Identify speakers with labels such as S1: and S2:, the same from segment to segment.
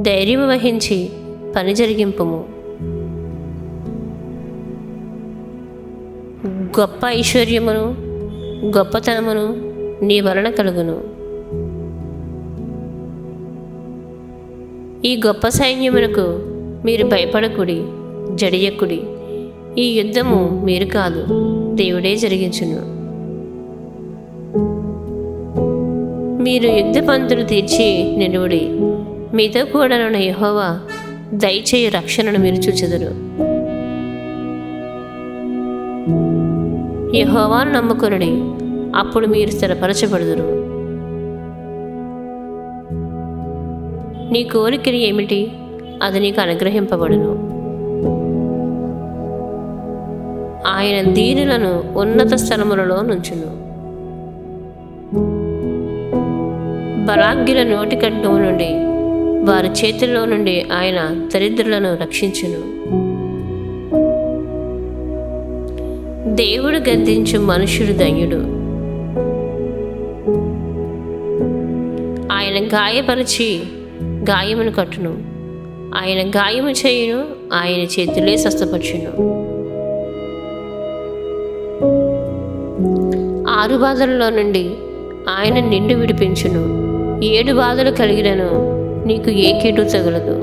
S1: ధైర్యం వహించి పని జరిగింపుము. గొప్ప ఐశ్వర్యమును గొప్పతనమును నీ వలన కలుగును. ఈ గొప్ప సైన్యమునకు మీరు భయపడకుడి జడియకుడి. ఈ యుద్ధము మీరు కాదు దేవుడే జరిగించును. మీరు యుద్ధ పంతులు తీర్చి నిలువుడి. మీతో కూడాన యహోవా దయచేయు రక్షణను మీరు చూచెదరు. యహోవాను నమ్ముకొనుడి అప్పుడు మీరు స్థిరపరచబడుదురు. నీ కోరికలు ఏమిటి? అది నీకు అనుగ్రహింపబడును. ఆయన దీనులను ఉన్నత స్థలములలో నుంచును. బలాగ్యుల నోటి కట్టము నుండి వారి చేతుల్లో నుండి ఆయన దరిద్రులను రక్షించును. దేవుడు గద్దించు మనుషుడు దయ్యుడు ఆయన గాయపరిచి గాయమును కట్టును. ఆయన గాయము చేయును ఆయన చేతులే స్వస్థపరచును. ఆరు బాధల్లో నుండి ఆయన నిండు విడిపించును. ఏడు బాధలు కలిగినను నీకు ఏ కీడు తగలదు.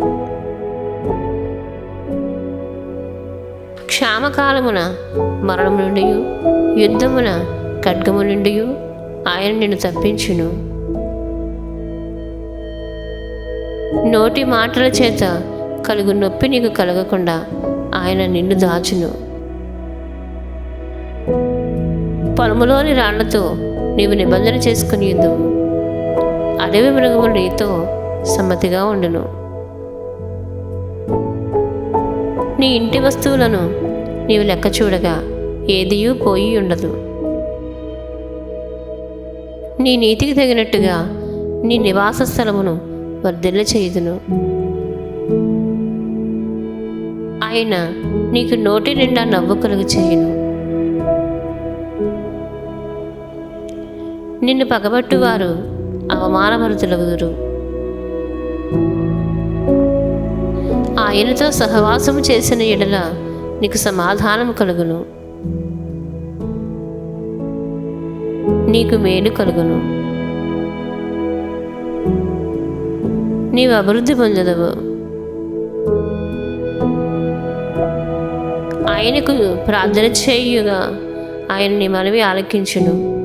S1: క్షామకాలమున మరణము నుండి యుద్ధమున ఖడ్గము నుండి ఆయన నిన్ను తప్పించును. నోటి మాటల చేత కలుగు నొప్పి నీకు కలగకుండా ఆయన నిన్ను దాచును. పొలములోని రాళ్ళతో నీవు నిబంధన చేసుకుని యుద్ధము. అడవి మృగములు నీతో సమ్మతిగా ఉండును. నీ ఇంటి వస్తువులను నీవు లెక్క చూడగా ఏదియూ పోయి ఉండదు. నీ నీతికి తగినట్టుగా నీ నివాస స్థలమును వర్ధిల్ల చేయుదును. ఆయన నీకు నోటి నిండా నవ్వు కలుగు చేయును. నిన్ను పగబట్టువారు అవమానభరితులగుదురు ఆయనతో సహవాసము చేసిన ఎడల నీకు సమాధానం కలుగును. నీకు మేలు కలుగును. నీవు అభివృద్ధి పొందదవు. ఆయనకు ప్రార్థన చేయుగా ఆయన నీ మనవి ఆలకించును.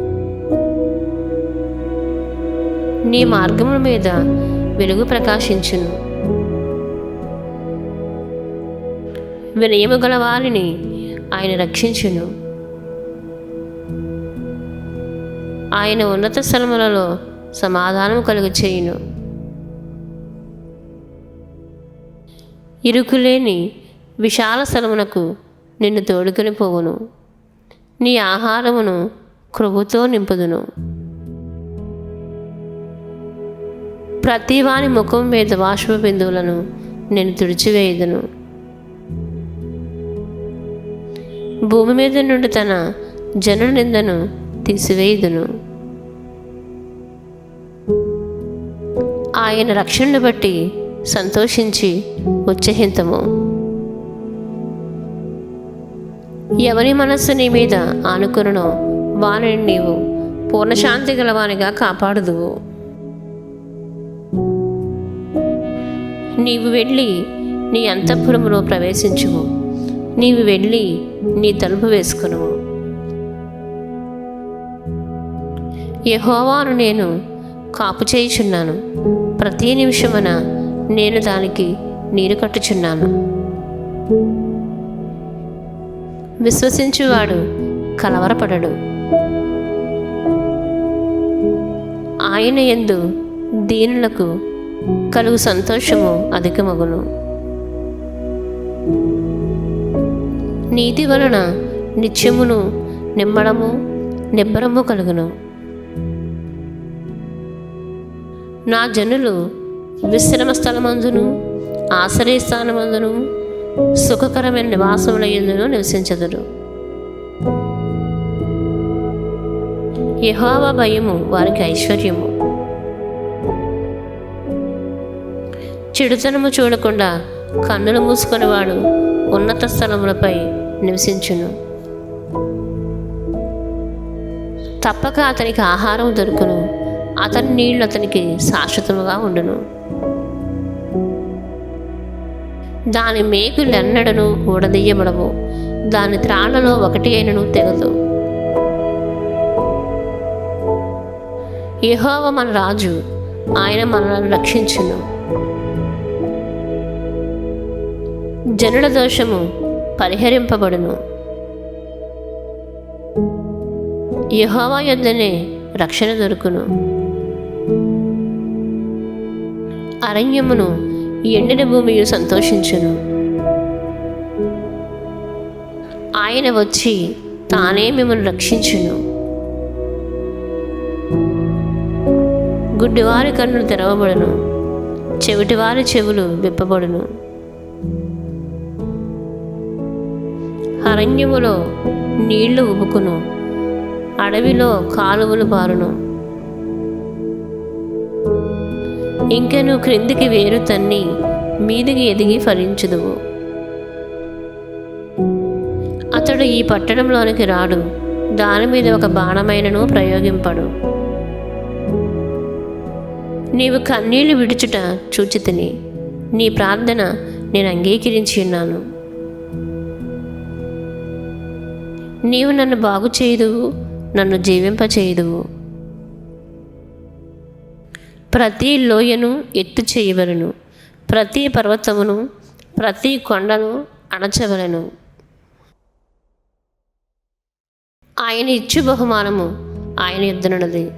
S1: నీ మార్గముల మీద వెలుగు ప్రకాశించును. వినయము గల వారిని ఆయన రక్షించును. ఆయన ఉన్నత స్థలములలో సమాధానం కలుగు చేయును. ఇరుకులేని విశాల స్థలమునకు నిన్ను తోడుకొని పోవును. నీ ఆహారమును క్రొవ్వుతో నింపుదును. ప్రతివాని ముఖం మీద బాష్ప బిందువులను నేను తుడిచివేయుదును. భూమి మీద నుండి తన జన నిందను తీసివేయుదును. ఆయన రక్షణను బట్టి సంతోషించి ఉచ్చహింతము ఎవరి మనస్సు నీ మీద ఆనుకునో వాని నీవు పూర్ణశాంతి గలవానిగా కాపాడుదువు. నీవు వెళ్ళి నీ అంతఃపురములో ప్రవేశించుము. నీవు వెళ్ళి నీ తలుపు వేసుకునుము. యహోవాను నేను కాపు చేయుచున్నాను. ప్రతి నిమిషమున నేను దానికి నీరు కట్టుచున్నాను. విశ్వసించువాడు కలవరపడడు. ఆయన ఎందు దీనులకు కలుగు సంతోషము అధికమగును. నీతి వలన నిత్యమును నిమ్మడము నిబ్బరము కలుగును. నా జనులు విశ్రమ స్థలమందును ఆశ్రయస్థానమందును సుఖకరమైన నివాసముల ఎందును నివసించదురు. యహోవా భయము వారికి ఐశ్వర్యము. చెడుతనము చూడకుండా కన్నులు మూసుకునేవాడు ఉన్నత స్థలములపై నివసించును. తప్పక అతనికి ఆహారం దొరుకును. అతని నీళ్ళు అతనికి శాశ్వతముగా ఉండును. దాని మేకులెన్నడను ఊడదీయబడవు. దాని త్రాళ్ళలో ఒకటి అయినను తెగదు. యహోవ మన రాజు ఆయన మనల్ని రక్షించును. జనుల దోషము పరిహరింపబడును. యహోవా యొద్దనే రక్షణ దొరుకును. అరణ్యమును ఎండిన భూమియు సంతోషించును. ఆయన వచ్చి తానే మిమ్మల్ని రక్షించును. గుడ్డివారి కన్నులు తెరవబడును. చెవిటివారి చెవులు విప్పబడును. అరణ్యములో నీళ్ళు ఉబుకును. అడవిలో కాలువలు బారును. ఇంకెను క్రిందికి వేరు తన్ని మీదికి ఎదిగి ఫలించుదువు. అతడు ఈ పట్టణంలోనికి రాడు. దాని మీద ఒక బాణమైనను ప్రయోగింపడు. నీవు కన్నీళ్ళు విడుచుట చూచితిని. నీ ప్రార్థన నేను అంగీకరించి ఉన్నాను. నీవు నన్ను బాగు చేయుదువు నన్ను జీవింపచేయుదువు. ప్రతి లోయను ఎత్తు చేయవలను ప్రతి పర్వతమును ప్రతి కొండను అణచవలను. ఆయన ఇచ్చు బహుమానము ఆయన యుద్ధనున్నది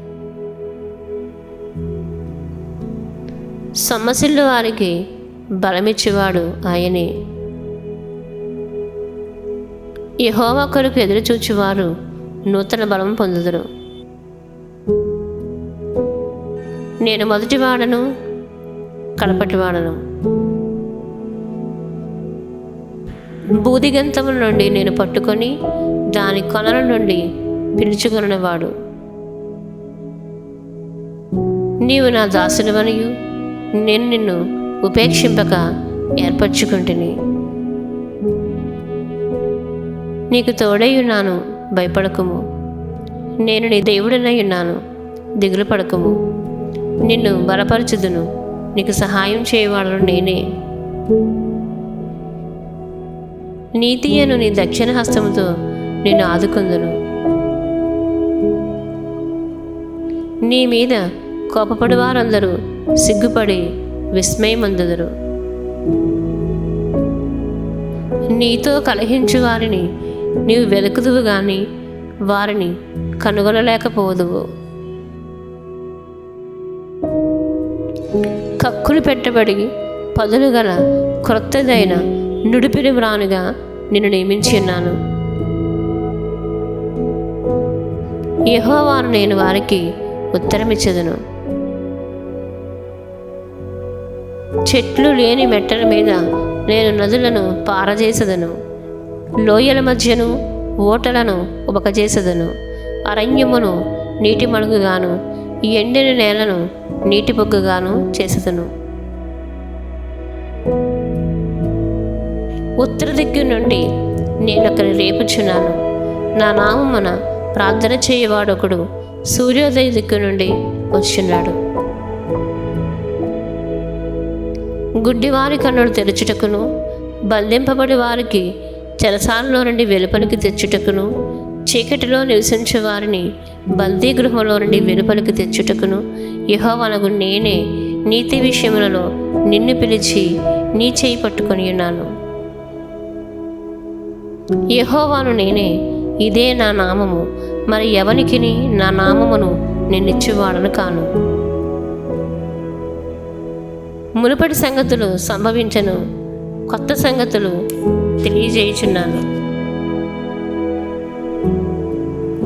S1: సొమ్మసిల్లు వారికి బలమిచ్చేవాడు ఆయనే. యహోవా కొరకు ఎదురుచూచువారు నూతన బలం పొందుదురు. నేను మొదటివాడను కడపటివాడను బూదిగంతముల నుండి నేను పట్టుకొని దాని కొనల నుండి పిలుచుకొనవాడు నీవు నా దాసునివనియు నేను నిన్ను ఉపేక్షింపక ఏర్పరచుకుంటుని. నీకు తోడై ఉన్నాను భయపడకుము. నేను నీ దేవుడనై ఉన్నాను దిగులు పడకుము. నిన్ను బలపరచుదును నీకు సహాయం చేయవాడు నేనే. నీతియను నీ దక్షిణ హస్తముతో నిన్ను ఆదుకుందును. నీ మీద కోపపడి వారందరూ సిగ్గుపడి విస్మయమందుదురు. నీతో కలహించు వారిని నీవు వెతుకుదువు గాని వారిని కనుగొనలేకపోదువు. కక్కులు పెట్టబడి పదులు గల క్రొత్తదైన నుడిపిని వ్రానుగా నిన్ను నియమించి ఉన్నాను. నేను వారికి ఉత్తరమిచ్చదును. చెట్లు లేని మెట్టల మీద నేను నదులను పారజేసదను. లోయల మధ్యను ఓటలను ఉబకజేసదను. అరణ్యమును నీటి మడుగుగాను ఎండిన నేలను నీటి బొగ్గుగాను చేసదును. ఉత్తర దిక్కు నుండి నేను ఒకరి రేపుచున్నాను. నా నామమున ప్రార్థన చేయవాడొకడు సూర్యోదయ దిక్కు నుండి వచ్చున్నాడు గుడ్డివారి కన్నులు తెరచుటకును బంధింపబడి వారికి చెరసాలలో నుండి వెలుపలికి తెచ్చుటకును చీకటిలో నివసించే వారిని బందీ గృహంలో నుండి వెలుపలికి తెచ్చుటకును. యహోవనగు నేనే నీతి విషయములలో నిన్ను పిలిచి నీ చేయి పట్టుకొని ఉన్నాను. యహోవాను నేనే ఇదే నా నామము. మరి ఎవనికిని నా నామమును నేనిచ్చేవాడను కాను. మునుపటి సంగతులు సంభవించను కొత్త సంగతులు తెలియజేయుచున్నాను.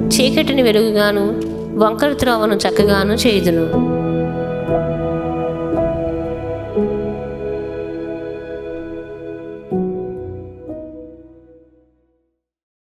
S1: చీకటిని వెలుగుగాను వంకర త్రోవను చక్కగాను చేయుదును.